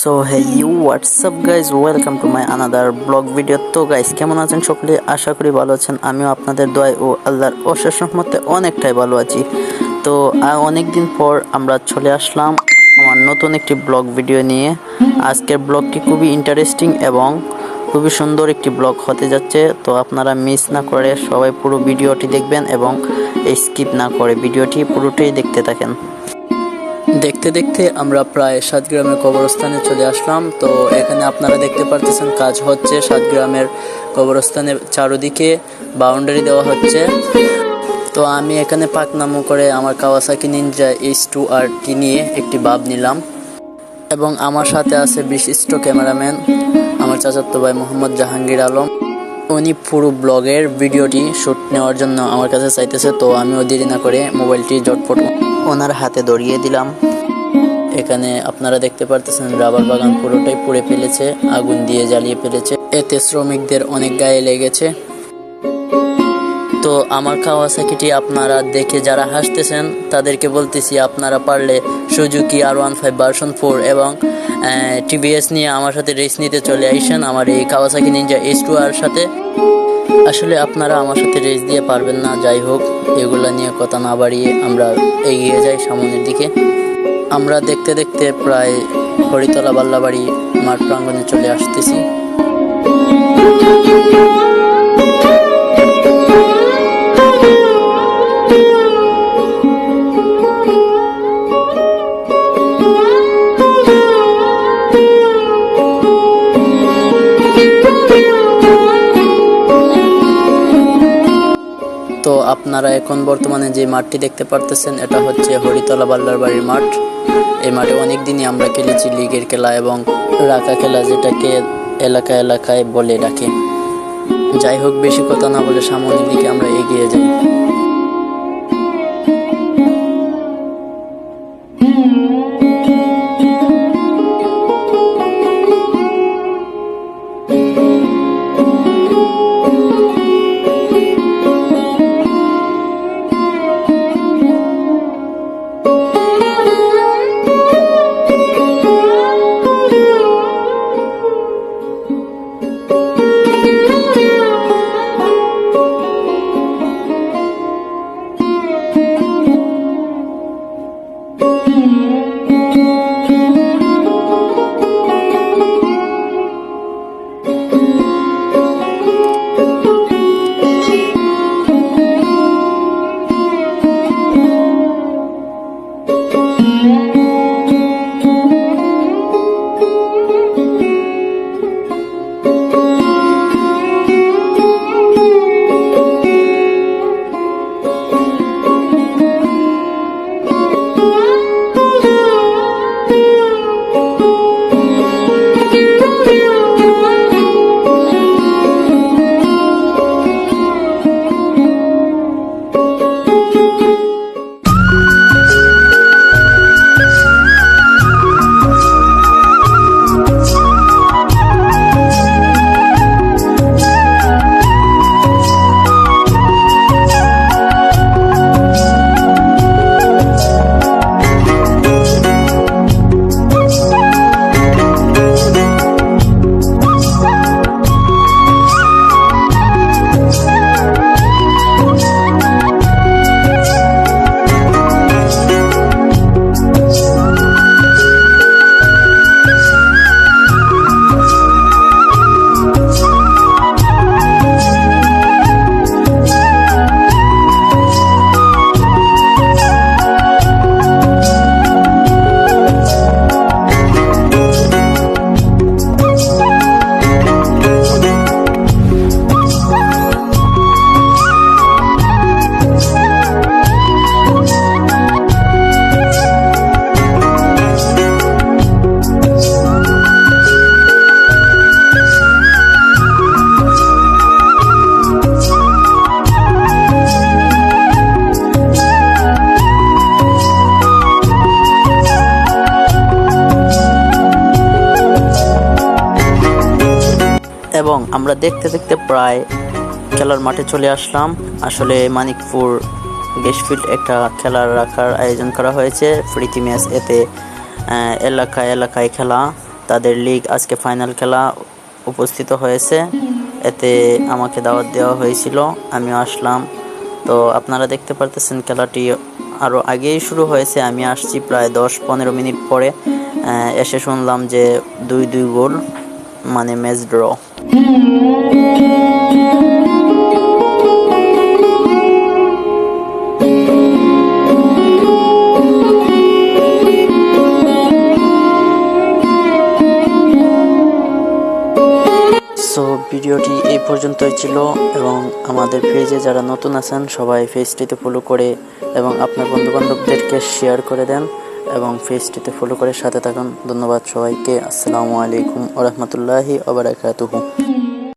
So hey you what's up guys welcome to my another vlog video তো guys কেমন আছেন সকলে? আশা করি ভালো আছেন। আমিও আপনাদের দোয়ায় ও আল্লাহর অশেষ রহমতে অনেকটাই ভালো আছি। তো অনেক দিন পর আমরা চলে আসলাম আমার নতুন একটি ব্লগ ভিডিও নিয়ে। আজকের ব্লগটি খুবই ইন্টারেস্টিং এবং খুবই সুন্দর একটি ব্লগ হতে যাচ্ছে। তো, আপনারা মিস না করে সবাই পুরো ভিডিওটি দেখবেন এবং স্কিপ না করে ভিডিওটি পুরোটাই দেখতে থাকেন। দেখতে দেখতে আমরা প্রায় সাত গ্রামের কবরস্থানে চলে আসলাম। তো এখানে আপনারা দেখতে পারতেছেন কাজ হচ্ছে সাত গ্রামের কবরস্থানের চারোদিকে বাউন্ডারি দেওয়া হচ্ছে। তো আমি এখানে পাকনামো করে আমার Kawasaki Ninja H two R টি নিয়ে একটি বাব নিলাম। এবং আমার সাথে আছে বিশিষ্ট ক্যামেরাম্যান, আমার চাচাতো ভাই মোহাম্মদ জাহাঙ্গীর আলম। উনি পুরো ব্লগের ভিডিওটি শ্যুট নেওয়ার জন্য আমার কাছে চাইতেছে, তো আমিও দেরি না করে মোবাইলটি জটপট ওনার হাতে দড়িয়ে দিলাম। এখানে আপনারা দেখতে পারতেছেন, রাবার বাগান পুরোটাই পুড়ে ফেলেছে, আগুন দিয়ে জ্বালিয়ে ফেলেছে। এতে শ্রমিকদের অনেক গায়ে লেগেছে। তো আমার কাওয়াসাকিটি আপনারা দেখে যারা হাসতেছেন, তাদেরকে বলতেছি আপনারা পারলে Suzuki R one five version four এবং টিভিএস নিয়ে আমার সাথে রেস নিতে চলে আইসেন আমার এই Kawasaki Ninja H two R সাথে। আসলে আপনারা আমার সাথে রেস দিয়ে পারবেন না, যাই হোক, এগুলো নিয়ে কথা না বাড়িয়ে আমরা এগিয়ে যাই সামনের দিকে। আমরা দেখতে দেখতে প্রায় হরিতলা বাল্লাবাড়ি মাঠ প্রাঙ্গণে চলে আসতেছি। আপনারা এখন বর্তমানে যে মাঠটি দেখতে পারতেছেন, এটা হচ্ছে হরিতলা বাল্লার বাড়ির মাঠ। এই মাঠে অনেক দিনই আমরা খেলেছি লিগের খেলা এবং রাখা খেলা যেটাকে এলাকা এলাকায় বলে ডাকে যাই হোক, বেশি কথা না বলে সামনের দিকে আমরা এগিয়ে যাই। আমরা দেখতে দেখতে প্রায় খেলার মাঠে চলে আসলাম। আসলে মানিকপুর গেস্টফিল্ড একটা খেলার রাখার আয়োজন করা হয়েছে। প্রীতি ম্যাচ এতে আহ, এলাকায় এলাকায় খেলা। তাদের লিগ আজকে ফাইনাল খেলা উপস্থিত হয়েছে। এতে আমাকে দাওয়াত দেওয়া হয়েছিল আমিও আসলাম। তো আপনারা দেখতে পারতেছেন খেলাটি আরও আগেই শুরু হয়েছে। আমি আসছি প্রায় দশ পনেরো মিনিট পরে এসে শুনলাম যে দুই দুই গোল। মানে ম্যাচ ড্র সো ভিডিওটি এই পর্যন্তই ছিল এবং আমাদের পেজে যারা নতুন আছেন, সবাই পেজটিতে ফলো করে এবং আপনার বন্ধু বান্ধবদেরকে শেয়ার করে দেন। এবং পেজটিতে ফলো করে সাথে থাকুন। ধন্যবাদ সবাইকে। আসসালামু আলাইকুম ওরহমতুল্লাহি ওবরাকাতুহু